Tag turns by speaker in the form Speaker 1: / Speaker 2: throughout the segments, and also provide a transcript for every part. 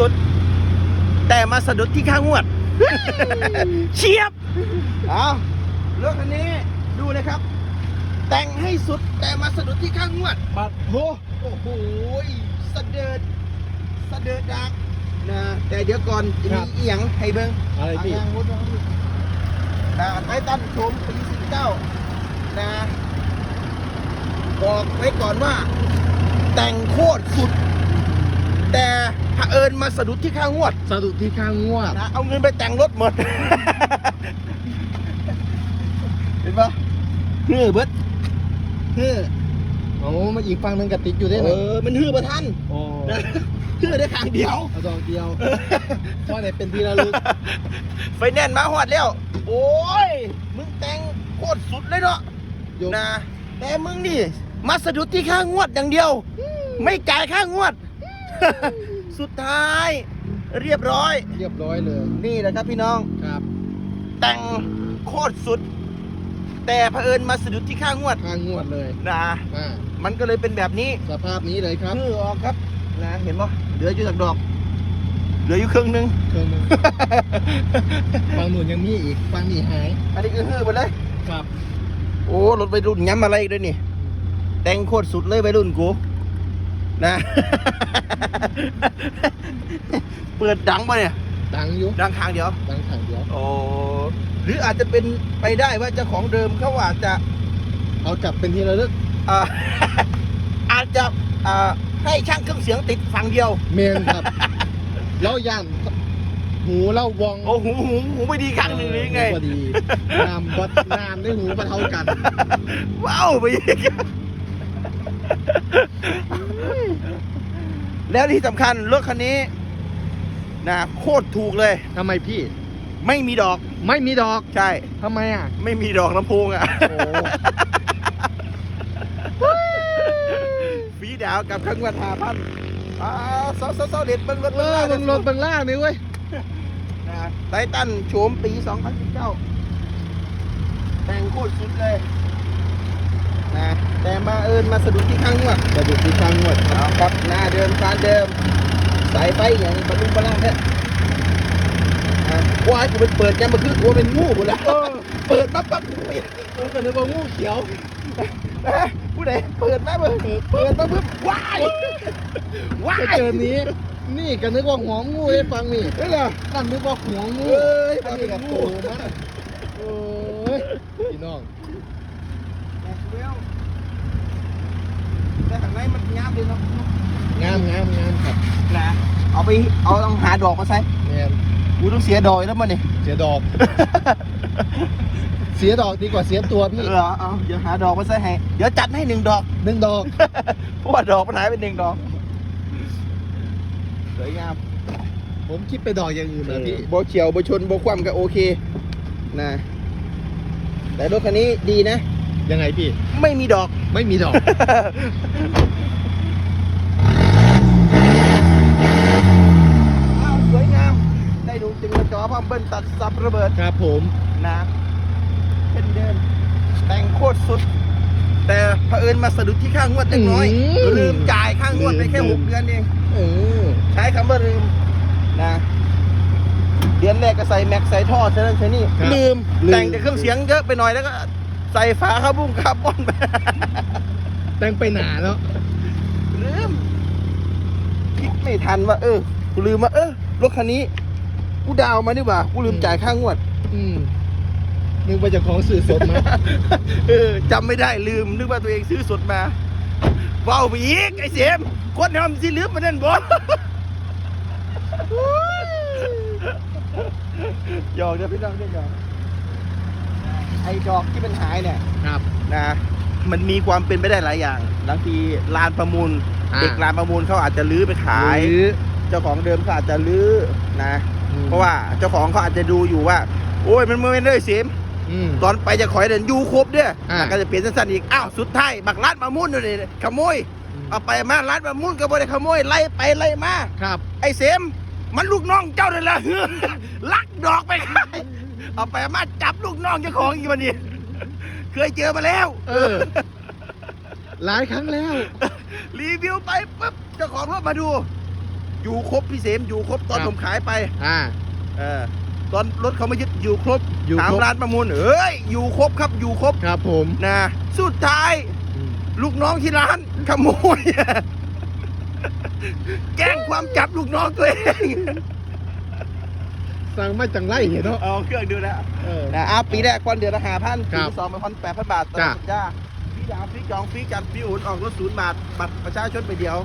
Speaker 1: สุด แต่มาสะดุดที่ข้างงวดเฉียบเอารถคันนี้ดูนะครับ แต่งให้สุดแต่มาสะดุดที่ข้างงวด
Speaker 2: ปัดโห
Speaker 1: โอ้โหสะเดิดสะเดิดดักนะแต่เดี๋ยวก่อนจะมีเอียงให้เบิ้ง
Speaker 2: อะไรพี่
Speaker 1: ทางวุฒินะไททันโฉมปีสิบเก้านะบอกไว้ก่อนว่า แต่งโคตรสุด แต่ เผอิญมาสะดุดที่ข้างงวด
Speaker 2: สะดุดที่ข้างงวด
Speaker 1: นะเอาเงินไปแต่งรถหมด เห็นปะเฮ้อเบิดเฮ้อ
Speaker 2: โอ้มาอีกฝั่งหนึงกับติดอยู่ได้
Speaker 1: เอ
Speaker 2: ไหม
Speaker 1: อมันฮือประทัน
Speaker 2: โอ้
Speaker 1: นะฮือได้ทางเดียว
Speaker 2: เอาดอกเดียวเพราะไหนเป็นที่ระลึก
Speaker 1: ไฟแนนซ์มาหอดแล้ว โอ้ย มึงแต่งโคตรสุดเลยเนาะ
Speaker 2: ยก
Speaker 1: นะแต่มึงนี่มาสะดุดที่ค่างวดอย่างเดียว ไม่จ่ายค่างวด สุดท้าย เรียบร้อย
Speaker 2: เรียบร้อยเลย
Speaker 1: นี่แหละครับพี่น้อง
Speaker 2: ครับ
Speaker 1: แต่งโคตรสุด แต่เผอิญมาสะดุดที่ค่างวด
Speaker 2: ข้างงวดเลย
Speaker 1: นะ
Speaker 2: อ่า
Speaker 1: มันก็เลยเป็นแบบนี้
Speaker 2: สภาพนี้เลยครับ
Speaker 1: ฮือออกครับนะเห็นปะเหลืออยู่จากดอก เหลืออยู่ครึ่งหนึง
Speaker 2: เครื่องหนึงฝั่งหนุนยังมีอีกฝั่งนี้หาย
Speaker 1: อันนี้คือฮือหมดเลย
Speaker 2: ครับ
Speaker 1: โอ้รถวัยรุ่นย้ำอะไรอีกด้วยนี่ แต่งโคตรสุดเลยวัยรุ่นกู นะ เปิดดังปะเนี่ย
Speaker 2: ดังอยู่
Speaker 1: ดังทางเดียว
Speaker 2: ดังทางเดียว
Speaker 1: โอ้หรืออาจจะเป็นไปได้ว่าเจ้าของเดิมเขาอาจจะ
Speaker 2: เอากลับเป็นที่ระลึก
Speaker 1: อ่า อาจจะอ่าให้ช่างเครื่องเสียงติดฝั่งเดียว
Speaker 2: เมนครับ แล้วย่านหูเล่าวอง
Speaker 1: โอ้หูหูหูไม่ดีข้างหนึ่งหรือไง
Speaker 2: พอดีน้ำวัดน้ำได้หูมาเท่ากัน
Speaker 1: ว้าวไปอีก แล้วที่สำคัญรถคันนี้นะโคตรถูกเลย
Speaker 2: ทำไมพี่
Speaker 1: ไม่มีดอก
Speaker 2: ไม่มีดอก
Speaker 1: ใช่
Speaker 2: ทำไมอะ
Speaker 1: ไม่มีดอกลำโพงอะ
Speaker 2: โอ้
Speaker 1: ฟรีดาวกับข้างวันหาพันอ้าวเศร้าๆๆเด็ดเบิ้งรถ
Speaker 2: เออเบังรถเบังล่างนี่เว้ย
Speaker 1: นะไททันโฉมปี 2019 แต่งโคตรสุดเลยนะ แต่มาเอิญมาสะดุดที่ข้างงวด
Speaker 2: กระดูกที่ข้างงวด
Speaker 1: เอาครับหน้าเดิมคานเดิม สายไฟอย่างนี้บรรลุบรรลังแท้อะว่าให้กูไปเปิดแกมาคือกูเป็นงูหมดแล้วเปิดปั๊บปั๊บกูเปลี่ยน
Speaker 2: ผมก็นึกว่างูเขียว
Speaker 1: นะผู้ใดเปิดมาเปิดเปิดมาปุ๊บว้ายว้า
Speaker 2: จะ
Speaker 1: ย
Speaker 2: เจอนี้ นี่ก็นึกว่าหัวงูได้ฟังนี่
Speaker 1: นี่เหรอ
Speaker 2: นั่นนึกว่าหัวงู
Speaker 1: เอ้ย
Speaker 2: อันนี้กับ
Speaker 1: งู
Speaker 2: โตมันโอ้ยพี่น้อง
Speaker 1: แต่ข้างในมันงามดีเนาะ
Speaker 2: งามงามงามครับ
Speaker 1: นะเอาไปเอาต้องหาดอกมาใส่
Speaker 2: แมน
Speaker 1: กูต้องเสียดอยแล้วมันนี่
Speaker 2: เสียดอก เสียดอกดีกว่าเสียตัวพี่
Speaker 1: เหรอเอาเดี๋ยวหาดอกมาใส่ให้เดี๋ยวจัดให้หนึ่งดอก
Speaker 2: หนึ่งดอก
Speaker 1: เพราะว่าดอกมันหายไปหนึ่งดอกสวยงาม
Speaker 2: ผมคิดไปดอกอย่างอื่นนะพี่
Speaker 1: โบเฉียวโบชนโบคว่ำก็โอเคนะแต่รถคันนี้ดีนะ
Speaker 2: ยังไงพี่
Speaker 1: ไม่มีดอก
Speaker 2: ไม่มีดอก
Speaker 1: อ้าวสวยงาม ได้ดูจึงกระจอพร้อมเบิ้ลตัดซับระเบิด
Speaker 2: ครับผม
Speaker 1: นะเช่นเดิมแต่งโคตรสุด แต่เผอิญมาสะดุดที่ข้างงวดเล็กน้อยลืมจ่ายข้างงวดไปแค่หกเดือนเอง
Speaker 2: เออ
Speaker 1: ใช้คำว่าลืมนะ เดือนแรกก็ใส่แม็กใส่ท่อใช่นั่นใช่นี่
Speaker 2: ครับ
Speaker 1: ลืม
Speaker 2: ลืม
Speaker 1: แต่งแต่เครื่องเสียงเยอะไปหน่อยแล้วก็ ใส่ฝาคาร์บุ้งคาร์บอนไป
Speaker 2: แต่งไปหนาแล้ว
Speaker 1: ลืมคิดไม่ทันว่า เออกูลืมว่าเออรถคันนี้กูดาวน์มาดีกว่ากูลืมจ่ายค่างวด
Speaker 2: อืมนึกว่าเจะของสื่อสดมา
Speaker 1: เออจำไม่ได้ลืมนึกว่าตัวเองซื้อสดมาว้าวไปอีกไอ้เสียมคนทำสิลืมมานั่นบอสหยอกเดี๋ยวพี่น้องเดี๋ยวหยอก ไอ้ดอกที่มันหายเนี่ย
Speaker 2: ครับ
Speaker 1: นะมันมีความเป็นไปได้หลายอย่างบางทีลานประมูล
Speaker 2: อ่า
Speaker 1: เด็กลานประมูลเขาอาจจะลื้อไปขาย
Speaker 2: หรือ
Speaker 1: เจ้าของเดิมเขาอาจจะลื้อนะ
Speaker 2: อืม
Speaker 1: เพราะว่าเจ้าของเขาอาจจะดูอยู่ว่า โอ้ยมันไม่ได้เสียม
Speaker 2: อืม
Speaker 1: ตอนไปจะขอยเดินยูครบเด้อ
Speaker 2: อ่า
Speaker 1: แล้วก็จะเปลี่ยนสั้นๆอีกอ้าวสุดท้ายบักลัดมามุ่นเลยขโมยเอาไปมาลัดมามุ่นก็บ่ได้ขโมยไล่ไปไล่มา
Speaker 2: ครับ
Speaker 1: ไอ้เสมมันลูกน้องเจ้านั่นแหละ ลักดอกไปขาย เอาไปมาจับลูกน้องเจ้าของอีกวันนี้ เคยเจอมาแล้ว
Speaker 2: เออ หลายครั้งแล้ว
Speaker 1: รีวิวไปปุ๊บเจ้าของรถมาดู อยู่ครบพี่เสมอยู่ครบตอน
Speaker 2: ครับ
Speaker 1: ผมขายไป
Speaker 2: อ่า
Speaker 1: เออตอนรถเขามายึดอยู่ครบ
Speaker 2: อยู่
Speaker 1: ถาม
Speaker 2: ครบ
Speaker 1: ร้านประมูลเอ้ยอยู่ครบครับอยู่ครบ
Speaker 2: ครับผม
Speaker 1: นะสุดท้าย
Speaker 2: อืม
Speaker 1: ลูกน้องที่ร้านขโมยแกล้งความจับลูกน้องตัวเอง
Speaker 2: สั่งมาจังไรเนาะ
Speaker 1: เอาเครื่องดูนะ
Speaker 2: เออ
Speaker 1: นะอะปีแรกคนเดือนละห้าพัน
Speaker 2: ค
Speaker 1: ปี
Speaker 2: รับ
Speaker 1: ที่สองเป็นพันแปดพันบาทต่อ
Speaker 2: จ้ะ
Speaker 1: สัปดาห์พี่ดาวพี่จองพี่จัดพี่อุ่นออกรถศูนย์บาทบัตรประชาชนไปเดียว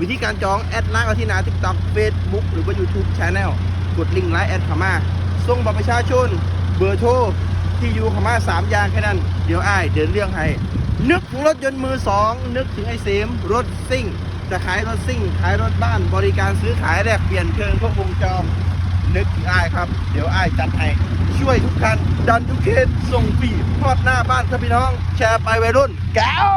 Speaker 1: วิธีการจองแอดไลน์เอาที่หนาทิกตอกเฟซบุ๊กหรือว่า YouTube Channel กดลิงก์ไลน์แอดเข้ามาส่งบัตรประชาชน เบอร์โทรที่อยู่เข้ามาสามอย่างแค่นั้น เดี๋ยวอ้ายเดินเรื่องให้ นึกถึงรถยนต์มือสองนึกถึงไอ้เสมรถซิ่ง จะขายรถซิ่ง ขายรถบ้านบริการซื้อขายแลกเปลี่ยนเครื่องครบวงจร นึกถึงอ้ายครับ เดี๋ยวอ้ายจัดให้ช่วยทุกคันดันทุกเคสส่งฟีทอดหน้าบ้านครับพี่น้อง แชร์ไปวัยรุ่นแก้ว